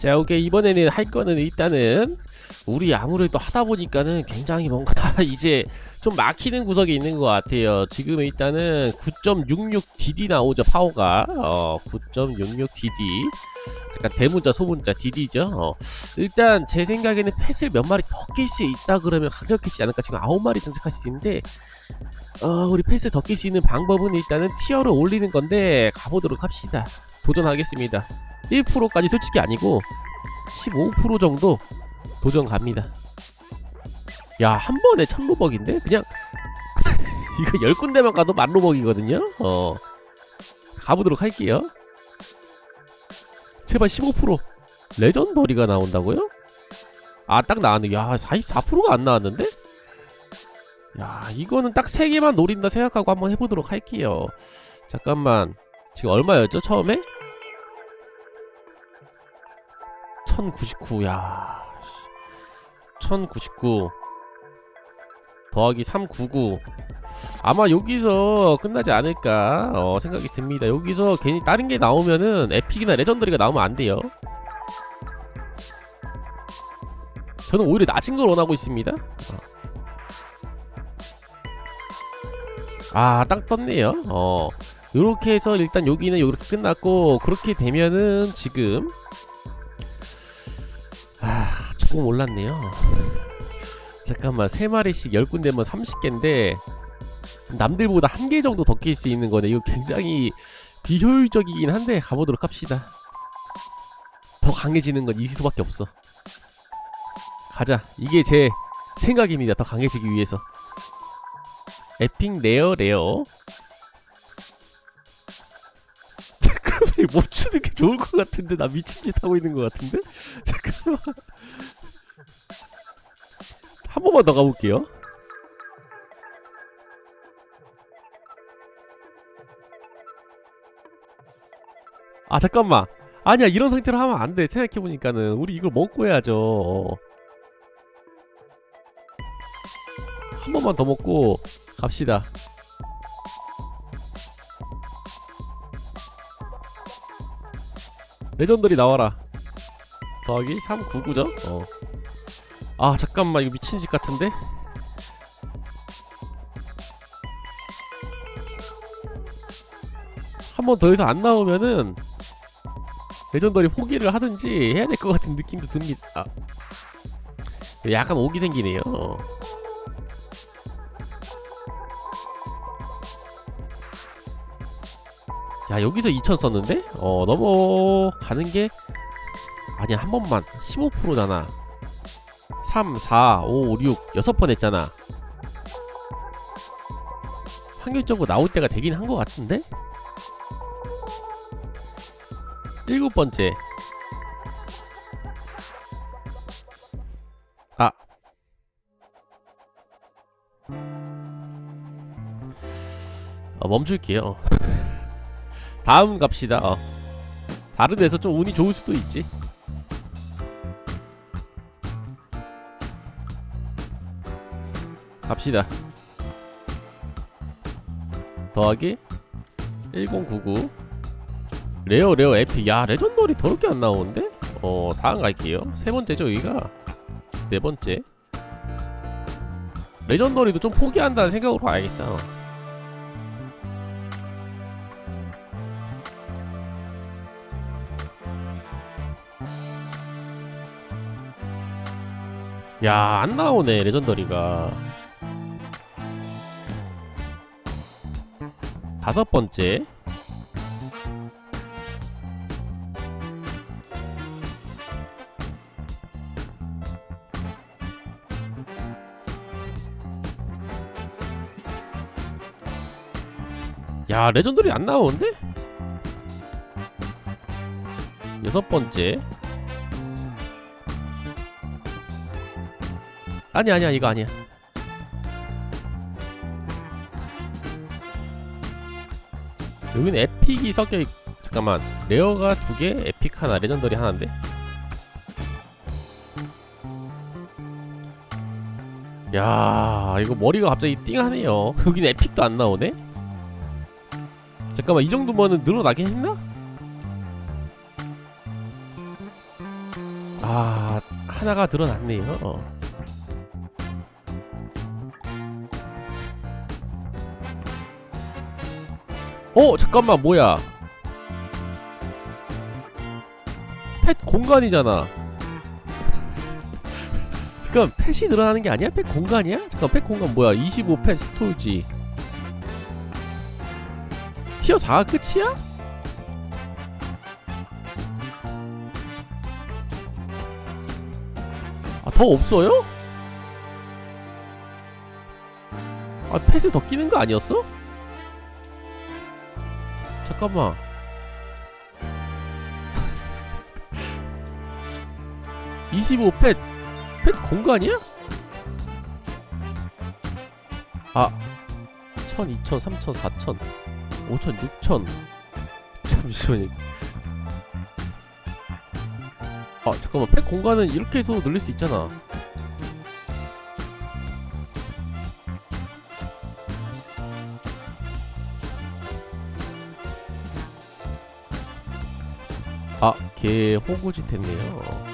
자, 오케이 이번에는 할 거는 일단은 우리 아무래도 하다 보니까는 굉장히 뭔가 이제 좀 막히는 구석이 있는 것 같아요. 지금 일단은 9.66 DD 나오죠 파워가 어 9.66 DD 잠깐 대문자 소문자 DD죠. 어. 일단 제 생각에는 펫을 몇 마리 더 낄 수 있다 그러면 강력해지지 않을까 지금 아홉 마리 장착할 수 있는데 어 우리 펫을 더 낄 수 있는 방법은 일단은 티어를 올리는 건데 가보도록 합시다. 도전하겠습니다. 1%까지 솔직히 아니고 15% 정도 도전 갑니다. 야, 한 번에 천 로벅인데? 그냥 이거 열 군데만 가도 만 로벅이거든요. 어. 가보도록 할게요. 제발 15% 레전더리가 나온다고요? 아, 딱 나왔네. 야, 44%가 안 나왔는데? 야, 이거는 딱 3개만 노린다 생각하고 한번 해보도록 할게요. 잠깐만. 지금 얼마였죠, 처음에? 1099, 야. 1099 더하기 399 아마 여기서 끝나지 않을까 어, 생각이 듭니다. 여기서 괜히 다른 게 나오면은 에픽이나 레전더리가 나오면 안 돼요. 저는 오히려 낮은 걸 원하고 있습니다. 어. 아딱 떴네요. 어 요렇게 해서 일단 여기는 요렇게 끝났고 그렇게 되면은 지금 아 조금 올랐네요 잠깐만 세 마리씩 열 군데면 30개인데 남들보다 한 개 정도 더 낄 수 있는 거네. 이거 굉장히 비효율적이긴 한데 가보도록 합시다. 더 강해지는 건 이 수밖에 없어. 가자. 이게 제 생각입니다. 더 강해지기 위해서. 에픽 레어 레어. 잠깐만 멈추는 게 좋을 것 같은데 나 미친 짓 하고 있는 것 같은데. 잠깐만. 한 번만 더 가볼게요. 아 잠깐만. 아니야 이런 상태로 하면 안 돼. 생각해 보니까는 우리 이걸 먹고 해야죠. 한 번만 더 먹고 갑시다. 레전더리 나와라. 더하기 399죠? 어. 아 잠깐만 이거 미친 짓 같은데? 한 번 더 해서 안 나오면은 레전더리 포기를 하든지 해야 될 것 같은 느낌도 듭니다. 아. 약간 오기 생기네요. 야 여기서 2000 썼는데? 어 넘어가는 게 아니야 한 번만 15%잖아 3, 4, 5, 6 여섯 번 했잖아. 확률적으로 나올 때가 되긴 한 것 같은데? 일곱 번째. 아. 어, 멈출게요. 다음 갑시다. 어. 다른 데서 좀 운이 좋을 수도 있지 갑시다 더하기 1099 레어 레어 에픽 야 레전더리 더럽게 안 나오는데? 어 다음 갈게요 세 번째죠 여기가 네 번째 레전더리도 좀 포기한다는 생각으로 가야겠다 어. 야, 안 나오네, 레전더리가. 다섯 번째. 야, 레전더리 안 나오는데? 여섯 번째. 아니 아니야 이거 아니야 여기는 에픽이 섞여 있... 잠깐만 레어가 두 개, 에픽 하나, 레전더리 하나인데? 야 이거 머리가 갑자기 띵하네요. 여기는 에픽도 안 나오네? 잠깐만 이 정도면은 늘어나긴 했나? 아 하나가 드러났네요 어. 어 잠깐만 뭐야 펫 공간이잖아 잠깐 펫이 늘어나는 게 아니야? 펫 공간이야? 잠깐 펫 공간 뭐야 25펫 스토리지 티어 4가 끝이야? 아 더 없어요? 아 펫에 더 끼는 거 아니었어? 잠깐만 (25펫) 펫 공간이야? 아 1000, 2000, 3000, 4000 5000, 6000 잠시만요. 아 잠깐만. 펫 공간은 이렇게 해서 늘릴 수 있잖아 아, 걔 호구짓 했네요.